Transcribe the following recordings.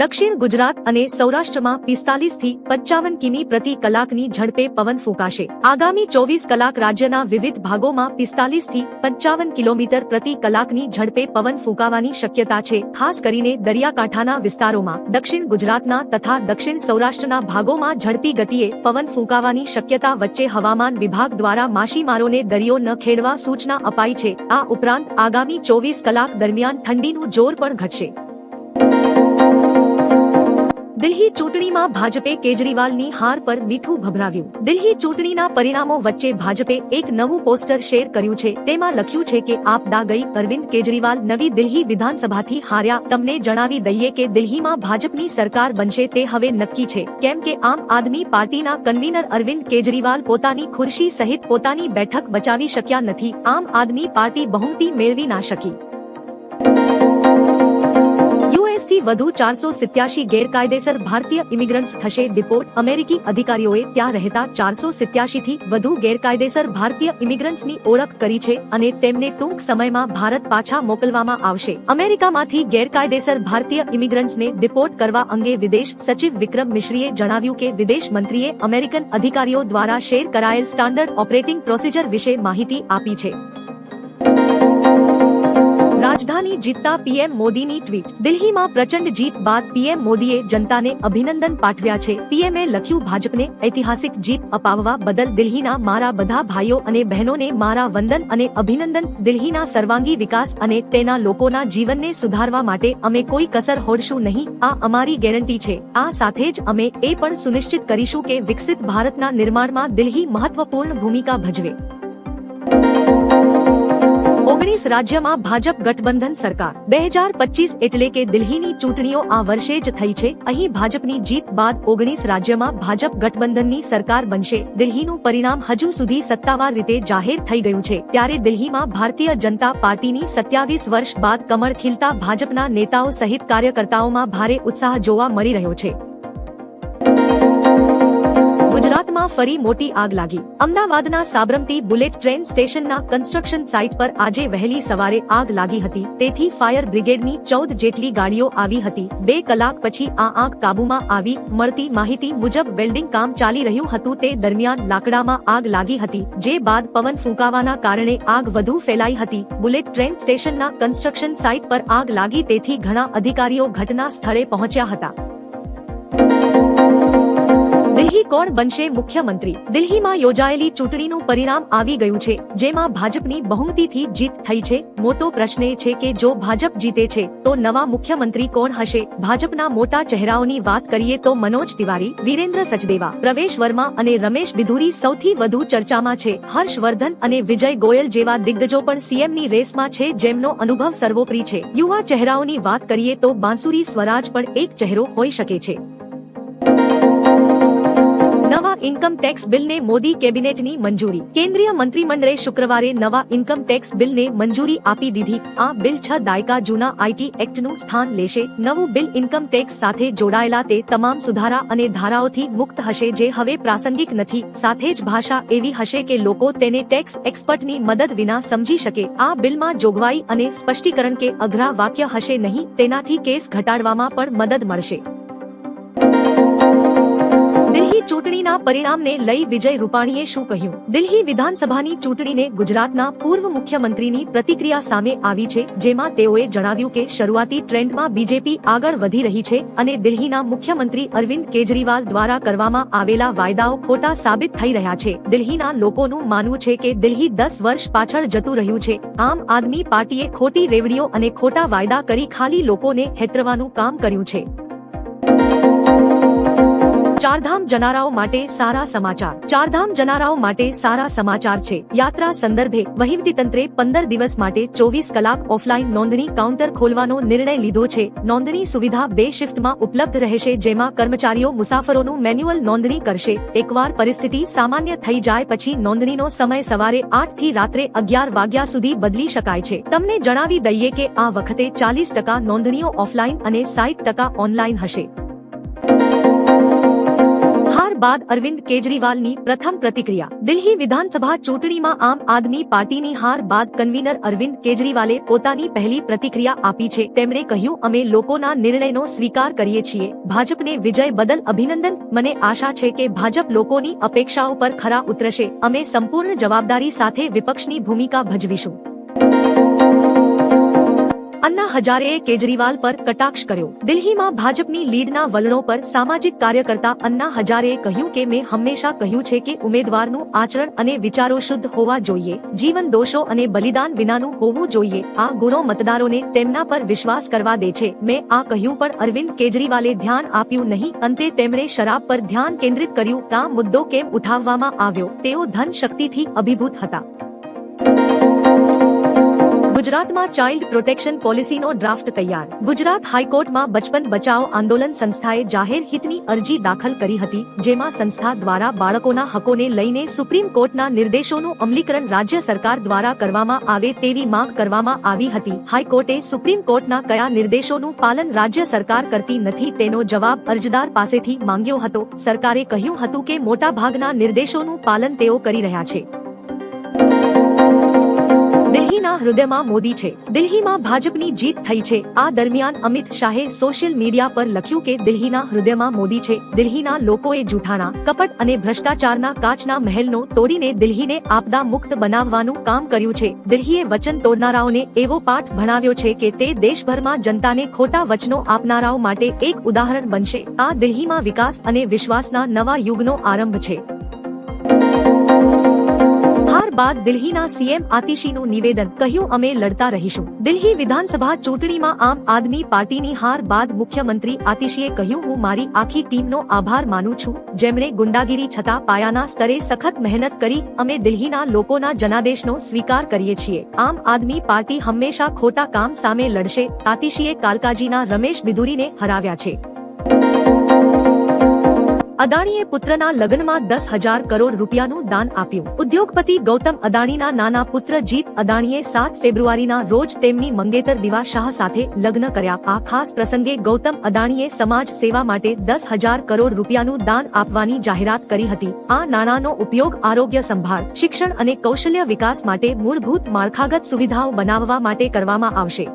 દક્ષિણ ગુજરાત અને સૌરાષ્ટ્રમાં પિસ્તાલીસથી પંચાવન કિમી પ્રતિ કલાકની ઝડપે પવન ફૂંકાશે. આગામી ચોવીસ કલાક રાજ્યના વિવિધ ભાગોમાં પિસ્તાલીસથી પંચાવન કિલોમીટર પ્રતિ કલાકની ઝડપે પવન ફૂંકાવાની શક્યતા છે. ખાસ કરીને દરિયાકાંઠાના વિસ્તારોમાં દક્ષિણ ગુજરાતના તથા દક્ષિણ સૌરાષ્ટ્રના ભાગોમાં ઝડપી ગતિએ પવન ફૂંકાવાની શક્યતા વચ્ચે હવામાન વિભાગ દ્વારા માછીમારોને દરિયો ન ખેડવા સૂચના અપાઈ છે. આ ઉપરાંત આગામી ચોવીસ કલાક દરમિયાન ઠંડીનું જોર પણ ઘટશે. દિલ્હી ચૂંટણીમાં ભાજપે કેજરીવાલની હાર પર મીઠું ભભરાવ્યું. દિલ્હી ચૂંટણીના પરિણામો વચ્ચે ભાજપે એક નવું પોસ્ટર શેર કર્યું છે. તેમાં લખ્યું છે કે આપ દા ગઈ અરવિંદ કેજરીવાલ નવી દિલ્હી વિધાનસભાથી હાર્યા. તમને જણાવી દઈએ કે દિલ્હીમાં ભાજપની સરકાર બનશે તે હવે નક્કી છે. કેમ કે આમ આદમી પાર્ટીના કન્વીનર અરવિંદ કેજરીવાલ પોતાની ખુરશી સહિત પોતાની બેઠક બચાવી શક્યા નથી. આમ આદમી પાર્ટી બહુમતી મેળવી ના શકી. થી વધુ ચારસો સિત્યાસી ગેરકાયદેસર ભારતીય ઇમિગ્રન્ટ્સ થશે ડિપોર્ટ. અમેરિકી અધિકારીઓએ ત્યાં રહેતા ચારસો સિત્યાસી થી વધુ ગેરકાયદેસર ભારતીય ઇમિગ્રન્ટ્સની ઓળખ કરી છે અને તેમને ટૂંક સમયમાં ભારત પાછા મોકલવામાં આવશે. અમેરિકામાંથી ગેરકાયદેસર ભારતીય ઇમિગ્રન્ટ્સને ડિપોર્ટ કરવા અંગે વિદેશ સચિવ વિક્રમ મિશ્રીએ જણાવ્યું કે વિદેશ મંત્રીએ અમેરિકન અધિકારીઓ દ્વારા શેર કરાયેલ સ્ટાન્ડર્ડ ઓપરેટિંગ પ્રોસિજર વિશે માહિતી આપી છે. રાજધાની જીતતા પીએમ મોદીની ટ્વીટ. દિલ્હીમાં પ્રચંડ જીત બાદ પીએમ મોદીએ જનતાને અભિનંદન પાઠવ્યા છે. પીએમએ લખ્યું, ભાજપને ઐતિહાસિક જીત અપાવવા બદલ દિલ્હીના મારા બધા ભાઈઓ અને બહેનોને મારા વંદન અને અભિનંદન. દિલ્હીના સર્વાંગી વિકાસ અને તેના લોકોના જીવનને સુધારવા માટે અમે કોઈ કસર હોડશું નહીં. આ અમારી ગેરંટી છે. આ સાથે જ અમે એ પણ સુનિશ્ચિત કરીશું કે વિકસિત ભારતના નિર્માણમાં દિલ્હી મહત્વપૂર્ણ ભૂમિકા ભજવે. ઓગણીસ રાજ્યમાં ભાજપ ગઠબંધન સરકાર. બે હજાર પચીસ એટલે કે દિલ્હીની ચૂંટણીઓ આ વર્ષે જ થઈ છે. અહીં ભાજપની જીત બાદ ઓગણીસ રાજ્યમાં ભાજપ ગઠબંધનની સરકાર બનશે. દિલ્હીનું પરિણામ હજુ સુધી સત્તાવાર રીતે જાહેર થઈ ગયું છે. ત્યારે દિલ્હીમાં ભારતીય જનતા પાર્ટીની સત્યાવીસ વર્ષ બાદ કમળ ખીલતા ભાજપના નેતાઓ સહિત કાર્યકર્તાઓમાં ભારે ઉત્સાહ જોવા મળી રહ્યો છે. ગુજરાતમાં ફરી મોટી આગ લાગી. અમદાવાદના સાબરમતી બુલેટ ટ્રેન સ્ટેશનના કન્સ્ટ્રક્શન સાઇટ પર આજે વહેલી સવારે આગ લાગી હતી. તેથી ફાયર બ્રિગેડની ચૌદ જેટલી ગાડીઓ આવી હતી. બે કલાક પછી આ આગ કાબૂમાં આવી મળતી માહિતી મુજબ વેલ્ડિંગ કામ ચાલી રહ્યું હતું તે દરમિયાન લાકડામાં આગ લાગી હતી, જે બાદ પવન ફૂંકાવાના કારણે આગ વધુ ફેલાઈ હતી. બુલેટ ટ્રેન સ્ટેશનના કન્સ્ટ્રક્શન સાઇટ પર આગ લાગી તેથી ઘણા અધિકારીઓ ઘટના સ્થળે પહોંચ્યા હતા. દિલ્હી કોણ બનશે મુખ્યમંત્રી? દિલ્હીમાં યોજાયેલી ચૂંટણીનું પરિણામ આવી ગયું છે, જેમાં ભાજપની બહુમતીથી જીત થઈ છે. મોટો પ્રશ્ન એ છે કે જો ભાજપ જીતે છે, તો નવા મુખ્યમંત્રી કોણ હશે? ભાજપના મોટા ચહેરાઓની વાત કરીએ તો મનોજ તિવારી, વિરેન્દ્ર સચદેવા, પ્રવેશ વર્મા અને રમેશ બિધુરી સૌથી વધુ ચર્ચામાં છે. હર્ષવર્ધન અને વિજય ગોયલ જેવા દિગ્ગજો પણ સીએમની રેસમાં છે, જેમનો અનુભવ સર્વોપરી છે. યુવા ચહેરાઓની વાત કરીએ તો બાંસુરી સ્વરાજ પણ એક ચહેરો હોઈ શકે છે. નવા ઇન્કમ ટેક્સ બિલને મોદી કેબિનેટની મંજૂરી. કેન્દ્રીય મંત્રીમંડળે શુક્રવારે નવા ઇન્કમ ટેક્સ બિલને મંજૂરી આપી દીધી. આ બિલ છ દાયકા જૂના આઈટી એક્ટનું સ્થાન લેશે. નવું બિલ ઇન્કમ ટેક્સ સાથે જોડાયેલા તે તમામ સુધારા અને ધારાઓથી મુક્ત હશે જે હવે પ્રાસંગિક નથી. સાથે જ ભાષા એવી હશે કે લોકો તેને ટેક્સ એક્સપર્ટની મદદ વિના સમજી શકે. આ બિલમાં જોગવાઈ અને સ્પષ્ટીકરણ કે અઘરા વાક્ય હશે નહીં. તેનાથી કેસ ઘટાડવામાં પણ મદદ મળશે. ચૂંટણીના પરિણામને લઈ વિજય રૂપાણીએ શું કહ્યું? દિલ્હી વિધાનસભાની ચૂંટણીને ગુજરાતના પૂર્વ મુખ્યમંત્રીની પ્રતિક્રિયા સામે આવી છે, જેમાં તેઓએ જણાવ્યું કે શરૂઆતી ટ્રેન્ડમાં બીજેપી આગળ વધી રહી છે અને દિલ્હીના મુખ્યમંત્રી અરવિંદ કેજરીવાલ દ્વારા કરવામાં આવેલા વાયદાઓ ખોટા સાબિત થઈ રહ્યા છે. દિલ્હીના લોકોનું માનવું છે કે દિલ્હી દસ વર્ષ પાછળ જતું રહ્યું છે. આમ આદમી પાર્ટીએ ખોટી રેવડીઓ અને ખોટા વાયદા કરી ખાલી લોકોને હેતરવાનું કામ કર્યું છે. ચારધામ જનારાઓ માટે સારા સમાચાર. ચારધામ જનારાઓ માટે સારા સમાચાર છે. યાત્રા સંદર્ભે વહીવટીતંત્રે પંદર દિવસ માટે ચોવીસ કલાક ઓફલાઈન નોંધણી કાઉન્ટર ખોલવાનો નિર્ણય લીધો છે. નોંધણી સુવિધા બે શિફ્ટમાં ઉપલબ્ધ રહેશે, જેમાં કર્મચારીઓ મુસાફરોનું મેન્યુઅલ નોંધણી કરશે. એકવાર પરિસ્થિતિ સામાન્ય થઈ જાય પછી નોંધણીનો સમય સવારે આઠથી રાત્રે અગિયાર વાગ્યા સુધી બદલી શકાય છે. તમને જણાવી દઈએ કે આ વખતે ચાલીસ ટકા નોંધણીઓ ઓફલાઈન અને સાઈઠ ટકા ઓનલાઈન હશે. બાદ અરવિંદ કેજરીવાલની પ્રથમ પ્રતિક્રિયા. દિલ્હી વિધાનસભા ચૂંટણીમાં આમ આદમી પાર્ટીની હાર બાદ કન્વીનર અરવિંદ કેજરીવાલે પોતાની પહેલી પ્રતિક્રિયા આપી છે. તેમણે કહ્યું, અમે લોકોના નિર્ણયનો સ્વીકાર કરીએ છીએ. ભાજપને વિજય બદલ અભિનંદન. મને આશા છે કે ભાજપ લોકોની અપેક્ષાઓ પર ખરા ઉતરશે. અમે સંપૂર્ણ જવાબદારી સાથે વિપક્ષની ભૂમિકા ભજવીશું. અન્ના હજારેએ કેજરીવાલ પર કટાક્ષ કર્યો. દિલ્હીમાં ભાજપની લીડના વલણો પર સામાજિક કાર્યકર્તા અન્ના હજારેએ કહ્યું કે, મેં હંમેશા કહ્યું છે કે ઉમેદવારનું આચરણ અને વિચારો શુદ્ધ હોવા જોઈએ. જીવન દોષો અને બલિદાન વિનાનું હોવું જોઈએ. આ ગુણો મતદારોને તેમના પર વિશ્વાસ કરવા દે છે. મેં આ કહ્યું પણ અરવિંદ કેજરીવાલે ધ્યાન આપ્યું નહીં. અંતે તેમણે શરાબ પર ધ્યાન કેન્દ્રિત કર્યું. આ મુદ્દો કેમ ઉઠાવવામાં આવ્યો? તેઓ ધન શક્તિથી અભિભૂત હતા. ગુજરાતમાં ચાઇલ્ડ પ્રોટેક્શન પોલિસીનો ડ્રાફ્ટ તૈયાર. ગુજરાત હાઈકોર્ટમાં બચપન બચાવ આંદોલન સંસ્થાએ જાહેર હિતની અરજી દાખલ કરી હતી, જેમાં સંસ્થા દ્વારા બાળકોના હકોને લઈને સુપ્રીમ કોર્ટના નિર્દેશોનું અમલીકરણ રાજ્ય સરકાર દ્વારા કરવામાં આવે તેવી માંગ કરવામાં આવી હતી. હાઈકોર્ટે સુપ્રીમ કોર્ટના કયા નિર્દેશોનું પાલન રાજ્ય સરકાર કરતી નથી તેનો જવાબ અરજદાર પાસેથી માંગ્યો હતો. સરકારે કહ્યું હતું કે મોટાભાગના નિર્દેશોનું પાલન તેઓ કરી રહ્યા છે. હૃદયમાં મોદી છે. દિલ્હીમાં ભાજપની જીત થઈ છે. આ દરમિયાન અમિત શાહે સોશિયલ મીડિયા પર લખ્યું કે દિલ્હીના હૃદયમાં મોદી છે. દિલ્હીના લોકોએ જૂઠાણા, કપટ અને ભ્રષ્ટાચારના કાચના મહેલનો તોડીને દિલ્હીને આપદા મુક્ત બનાવવાનું કામ કર્યું છે. દિલ્હીએ વચન તોડનારાઓને એવો પાઠ ભણાવ્યો છે કે તે દેશભરમાં જનતાને ખોટા વચનો આપનારાઓ માટે એક ઉદાહરણ બનશે. આ દિલ્હીમાં વિકાસ અને વિશ્વાસના નવા યુગનો આરંભ છે. હાર બાદ દિલ્હીના સીએમ આતિશીનું નિવેદન, કહ્યું, અમે લડતા રહીશું. દિલ્હી વિધાનસભા ચૂંટણીમાં આમ આદમી પાર્ટીની હાર બાદ મુખ્યમંત્રી આતિશીએ કહ્યું, હું મારી આખી ટીમનો આભાર માનું છું. જેમણે ગુંડાગીરી છતાં પાયાના સ્તરે સખત મહેનત કરી, અમે દિલ્હીના લોકોના જનાદેશનો સ્વીકાર કરીએ છીએ. આમ આદમી પાર્ટી હંમેશા ખોટા કામ સામે લડશે. આતિશીએ કાલકાજીના રમેશ બિદુરીને હરાવ્યા છે. અદાણીએ પુત્રના લગ્નમાં દસ હજાર કરોડ રૂપિયાનું દાન આપ્યું. ઉદ્યોગપતિ ગૌતમ અદાણીના નાના પુત્ર જીત અદાણીએ સાત ફેબ્રુઆરીના રોજ તેમની મંગેતર દિવા શાહ સાથે લગ્ન કર્યા. આ ખાસ પ્રસંગે ગૌતમ અદાણીએ સમાજ સેવા માટે દસ હજાર કરોડ રૂપિયાનું દાન આપવાની જાહેરાત કરી હતી. આ નાણાંનો ઉપયોગ આરોગ્ય સંભાળ, શિક્ષણ અને કૌશલ્ય વિકાસ માટે મૂળભૂત માળખાગત સુવિધાઓ બનાવવા માટે કરવામાં આવશે.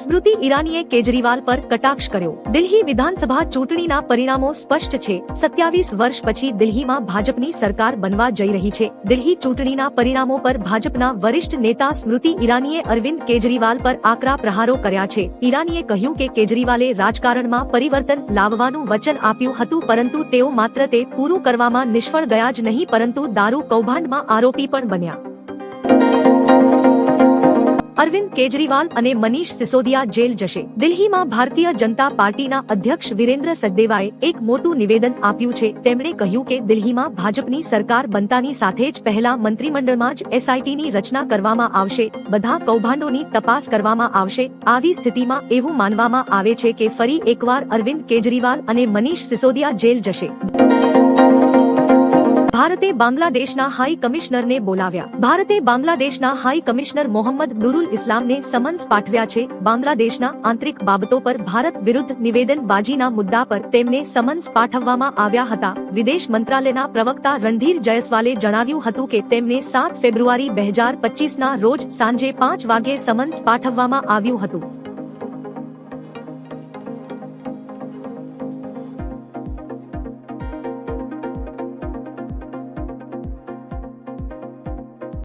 સ્મૃતિ ઈરાનીએ કેજરીવાલ પર કટાક્ષ કર્યો. દિલ્હી વિધાનસભા ચૂંટણીના પરિણામો સ્પષ્ટ છે. સત્યાવીસ વર્ષ પછી દિલ્હીમાં ભાજપની સરકાર બનવા જઈ રહી છે. દિલ્હી ચૂંટણીના પરિણામો પર ભાજપના વરિષ્ઠ નેતા સ્મૃતિ ઈરાનીએ અરવિંદ કેજરીવાલ પર આકરા પ્રહારો કર્યા છે. ઈરાનીએ કહ્યું કે કેજરીવાલે રાજકારણમાં પરિવર્તન લાવવાનું વચન આપ્યું હતું, પરંતુ તેઓ માત્ર તે પૂરું કરવામાં નિષ્ફળ ગયા જ નહીં, પરંતુ દારૂ કૌભાંડમાં આરોપી પણ બન્યા. અરવિંદ કેજરીવાલ અને મનીષ સિસોદિયા જેલ જશે. દિલ્હીમાં ભારતીય જનતા પાર્ટીના અધ્યક્ષ વિરેન્દ્ર સદેવાએ એક મોટું નિવેદન આપ્યું છે. તેમણે કહ્યું કે દિલ્હીમાં ભાજપની સરકાર બનતાની સાથે જ પહેલા મંત્રીમંડળમાં જ એસઆઈટીની રચના કરવામાં આવશે. બધા કૌભાંડોની તપાસ કરવામાં આવશે. આવી સ્થિતિમાં એવું માનવામાં આવે છે કે ફરી એકવાર અરવિંદ કેજરીવાલ અને મનીષ સિસોદિયા જેલ જશે. ભારતે બાંગ્લાદેશના હાઈ કમિશનરને બોલાવ્યા. ભારતે બાંગ્લાદેશના હાઈ કમિશનર મોહમ્મદ નુરુલ ઇસ્લામને સમન્સ પાઠવ્યા છે. બાંગ્લાદેશના આંતરિક બાબતો પર ભારત વિરુદ્ધ નિવેદનબાજીના મુદ્દા પર તેમને સમન્સ પાઠવવામાં આવ્યા હતા. વિદેશ મંત્રાલયના પ્રવક્તા રણધીર જયસ્વાલે જણાવ્યું હતું કે તેમને સાત ફેબ્રુઆરી બે હજાર પચીસના રોજ સાંજે પાંચ વાગે સમન્સ પાઠવવામાં આવ્યું હતું.